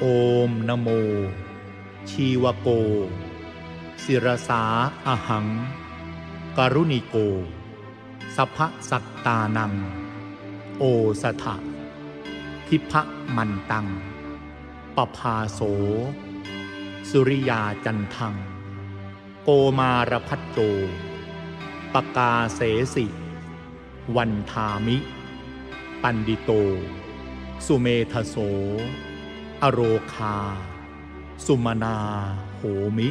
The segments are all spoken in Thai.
โอมนโม ชีวโก ศิรสาอหัง กรุณิโก สัพพสัตตานัง โอสถะทิพะมันตัง ปภาโส สุริยาจันทัง โกมารพัตโจปกาเสสิ วันทามิ ปันดิโต สุเมธโส อโรคา สุมนาโหมิ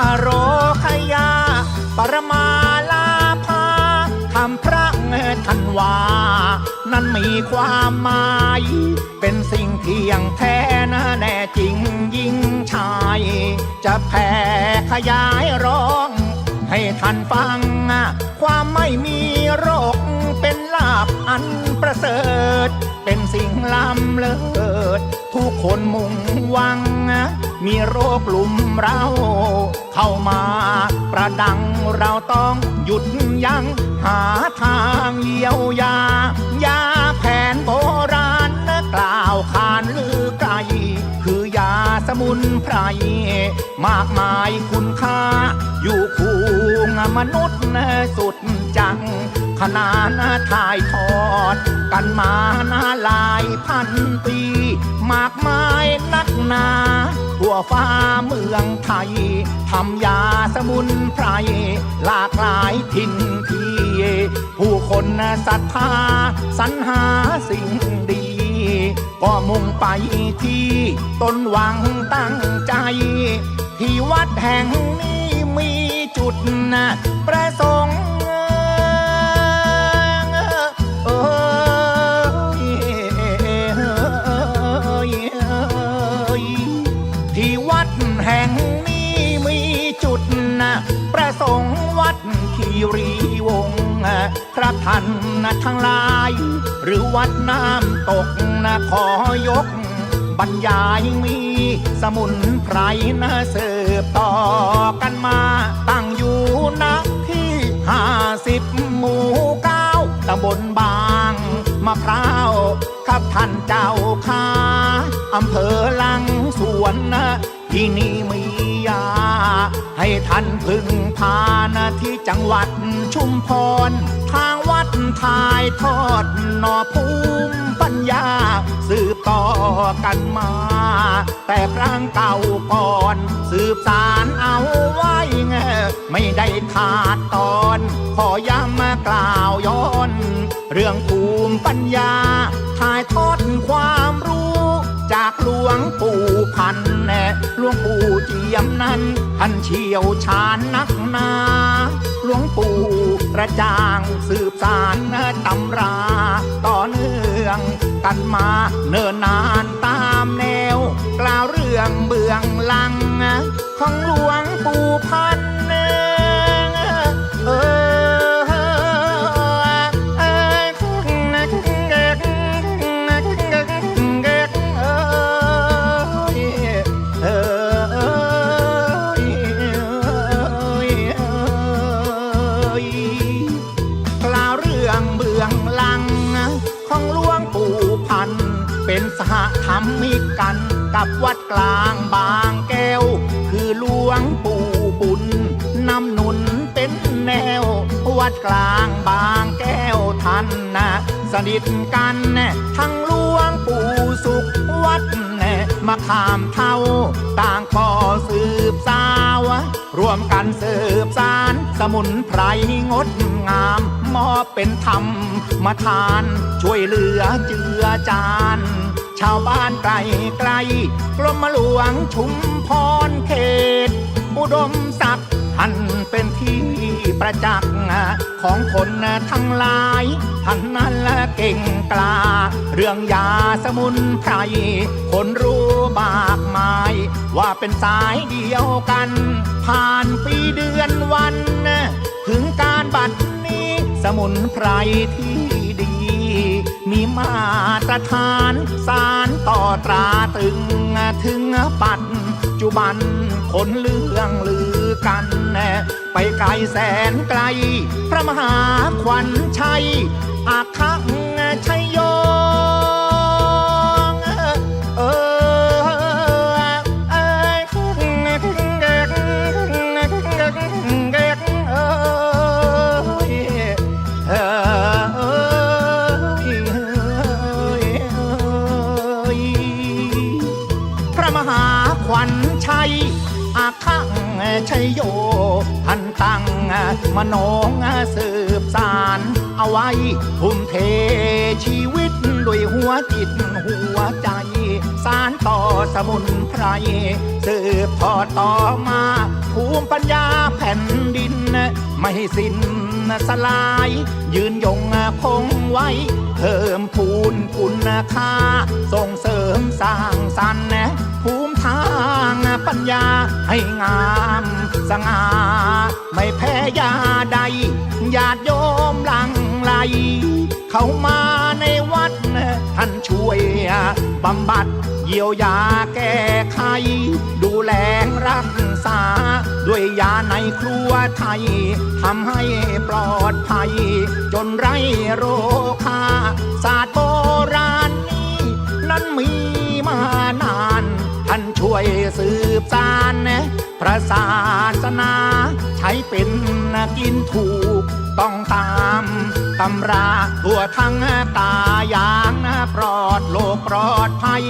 อโรคยา ปรมาลาภาทำพระทันวา นั้นมีความหมาย เป็นสิ่งเที่ยงแท้นะแน่จริงยิ่งชาย จะแผ่ขยายร้อง ให้ท่านฟัง ความไม่มีโรคเป็นาบอันประเสริฐ เป็นสิ่งล้ำเลิศ ทุกคนมุ่งหวัง มีโรคลุ่มเรา เข้ามาประดังเราต้องหยุดยัง้งหาทางเยียวยายาแผนโบราณนะกล่าวขานลือไกลคือยาสมุนไพร มากมายคุณค่า อยู่คู่มนุษย์สุดจัง ขนานถ่ายทอด กันมานาหลายพันปี มากมายนักหนาทั่วฟ้าเมืองไทย ทำยาสมุนไพร หลากหลายถิ่นที่ ผู้คนศรัทธาสรรหาสิ่งดีก็มุ่งไปที่ต้นหวังตั้งใจ ที่วัดแห่งนี้มีจุดนะประสงค์ คีรีวงศ์พระท่านนะทั้งหลาย หรือวัดน้ำตกนะขอยก บรรยายมีสมุนไพรนะเสิร์ฟต่อกันมา ตั้งอยู่นะที่ห้าสิบหมู่เก้าตำบลบางมะพร้าวครับท่านเจ้าค้าอำเภอลังสวนนะที่นี่มียา ให้ท่านพึงพานะที่จังหวัดชุมพร ทางวัดถ่ายทอดนอภูมิปัญญา สืบต่อกันมา แต่ครั้งเก่าก่อน สืบสารเอาไว้ไงไม่ได้ขาดตอน ขอย้ำมากล่าวย้อน เรื่องภูมิปัญญาถ่ายทอดความรู้ จากหลวงปู่พันธ หลวงปู่เจียมนั้นท่านเชี่ยวชาญนักหนาหลวงปู่กระจ่างสืบสารตำรา ต่อเนื่องกันมาเนิ่นนานตามแนว กล่าวเรื่องเบื้องหลัง ของหลวงปู่ เป็นสหธรรมิกกันกับวัดกลางบางแก้ว คือหลวงปู่บุญนำหนุนเป็นแนว วัดกลางบางแก้วทันนะสนิทกันนะทั้งหลวงปู่สุขวัดนะมาขามเท่า ต่างก่อสืบสาว ร่วมกันสืบสารสมุนไพรงดงาม มอบเป็นธรรมมาทาน ช่วยเหลือเจือจาน ชาวบ้านไกลไกลกรมหลวงชุมพรเขต อุดมศักดิ์ท่านเป็นที่ประจักษ์ของคนทั้งหลายท่านนั้นละเก่งกล้า เรื่องยาสมุนไพรคนรู้ เป็นสายเดียวกัน ผ่านปีเดือนวัน ถึงการบัดนี้ สมุนไพรที่ดี มีมาตรฐานสารต่อตราตึง ถึงปัจจุบันคนเรื่องลือกัน ไปไกลแสนไกล พระมหาขวัญชัยอาคังชัยโย อาคังชัยโยท่านตังมโนงสืบสาร เอาไว้ทุ่มเทชีวิตด้วยหัวจิตหัวใจ สารต่อสมุนไพร สืบทอดต่อมาภูมิปัญญาแผ่นดิน ไม่สิ้นสลาย ยืนยงคงไว้ เพิ่มพูนคุณค่า ส่งเสริมสร้างสรรค์ภู ปัญญาให้งามสง่าไม่แพ้ยาใดญาติโยมหลังไหลเข้ามาในวัด ท่านช่วยบำบัดเยียวยาแก้ไข ดูแลรักษา ด้วยยาในครัวไทยทำให้ปลอดภัย จนไร้โรคาศาสตร์โบราณนี้ นั้นมีมา ช่วยสืบสารนะพระศาสนาใช้เป็นกินถูก ต้องตามตำราทั่วทั้งตายางปลอดโลกปลอดภัย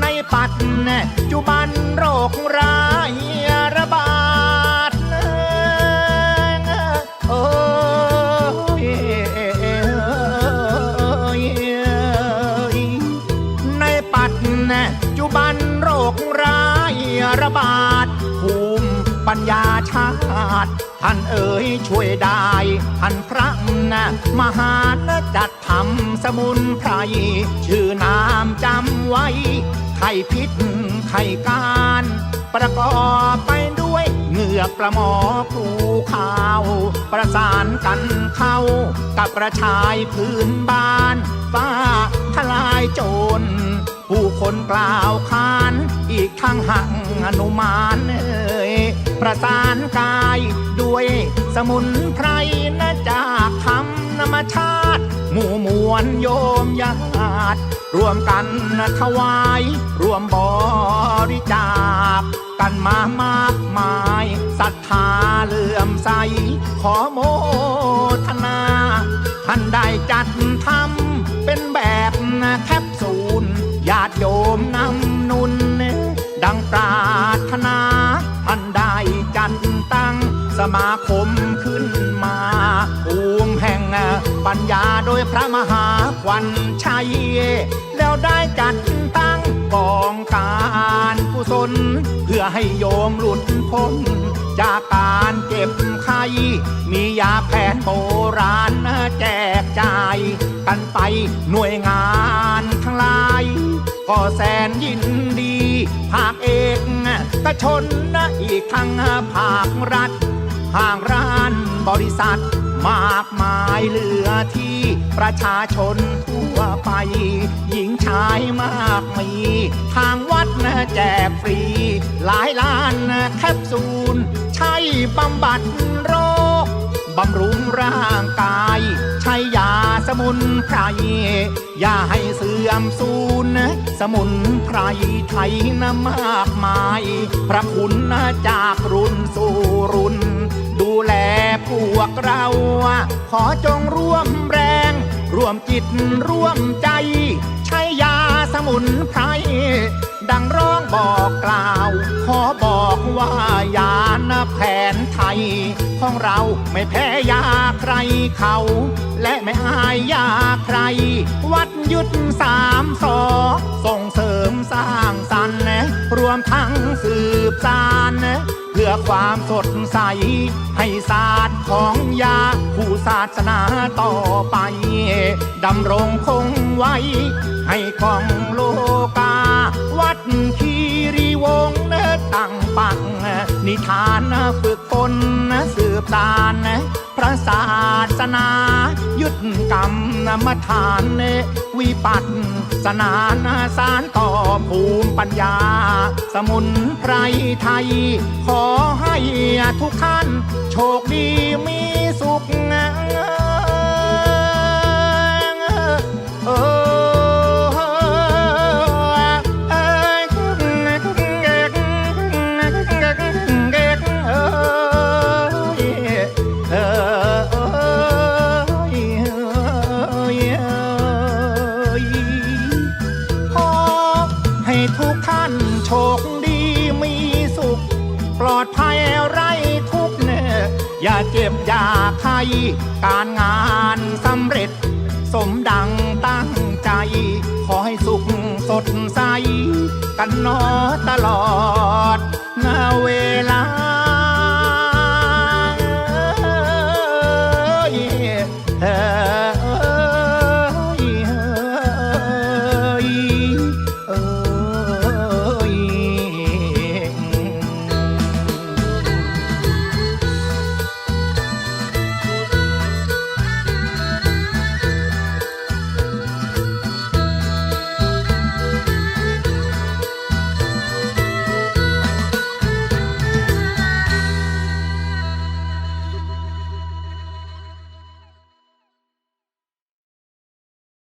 ในปัจจุบันโรคร้าย ช่วยได้ท่านพระนะมหาจัดทำสมุนไพรชื่อนามจำไว้ ไข่พิษไข่การ ประกอบไปด้วยเหงือกประหมอภูขาว ประสานกันเข้า กับประชายพื้นบ้านฟ้าทลายโจรผู้คนกล่าวขาน อีกทั้งหักอนุมานเอ่ย ประสานกาย ด้วยสมุนไพรนะจากธรรมนรมชาติ หมู่มวลโยมญาติรวมกันถวาย รวมบริจาคกันมามากมายศรัทธาเลื่อมใส ขอโมทนา ท่านได้จัดทำเป็นแบบแคปซูลญาติโยมนำนุน ดังปรา มาคมขึ้นมาภูมิแห่งปัญญาโดยพระมหาขวัญชัย แล้วได้จัดตั้งกองการกุศล เพื่อให้โยมหลุดพ้น จากการเจ็บไข้มียาแผนโบราณแจกจ่าย กันไปหน่วยงานทั้งหลาย ก็แสนยินดี ภาคเอกกชนอีกทั้งภาครัฐ ห้างร้านบริษัท มากมายเหลือที่ประชาชนทั่วไป หญิงชายมากมี ทางวัดนะแจกฟรี หลายล้านนะแคปซูล ใช้บำบัดโรคบำรุงร่างกาย ใช้ยาสมุนไพรอย่าให้เสื่อมสูญนะสมุนไพรไทยนะมากมาย พระคุณนะจากรุ่นสู่รุ่น ขอจงร่วมแรง ร่วมจิตร่วมใจ ใช้ยาสมุนไพร ดังร้องบอกกล่าว ขอบอกว่ายาณแผนไทย ของเราไม่แพ้ยาใครเขา และไม่อายยาใคร วัดยุทธสามสอส่งเสริมสร้างสรรค์รวมทั้งสืบสานเพื่อความสดใสให้ศาตร์ ของยาผู้ศาสนาต่อไป ดำรงคงไว้ ให้ของโลกา วัดคีรีวงศ์เนตั้งปังนิทานฝึกฝนสืบสานพระศาสนายุดกรรม มฐานวิปัสสนาสารต่อภูมิปัญญา สมุนไพรไทย ขอให้ทุกท่าน โชคดีมีสุขเก็บอยากไข้การงานสำเร็จ สมดังตั้งใจ ขอให้สุขสดใส กันนอตลอด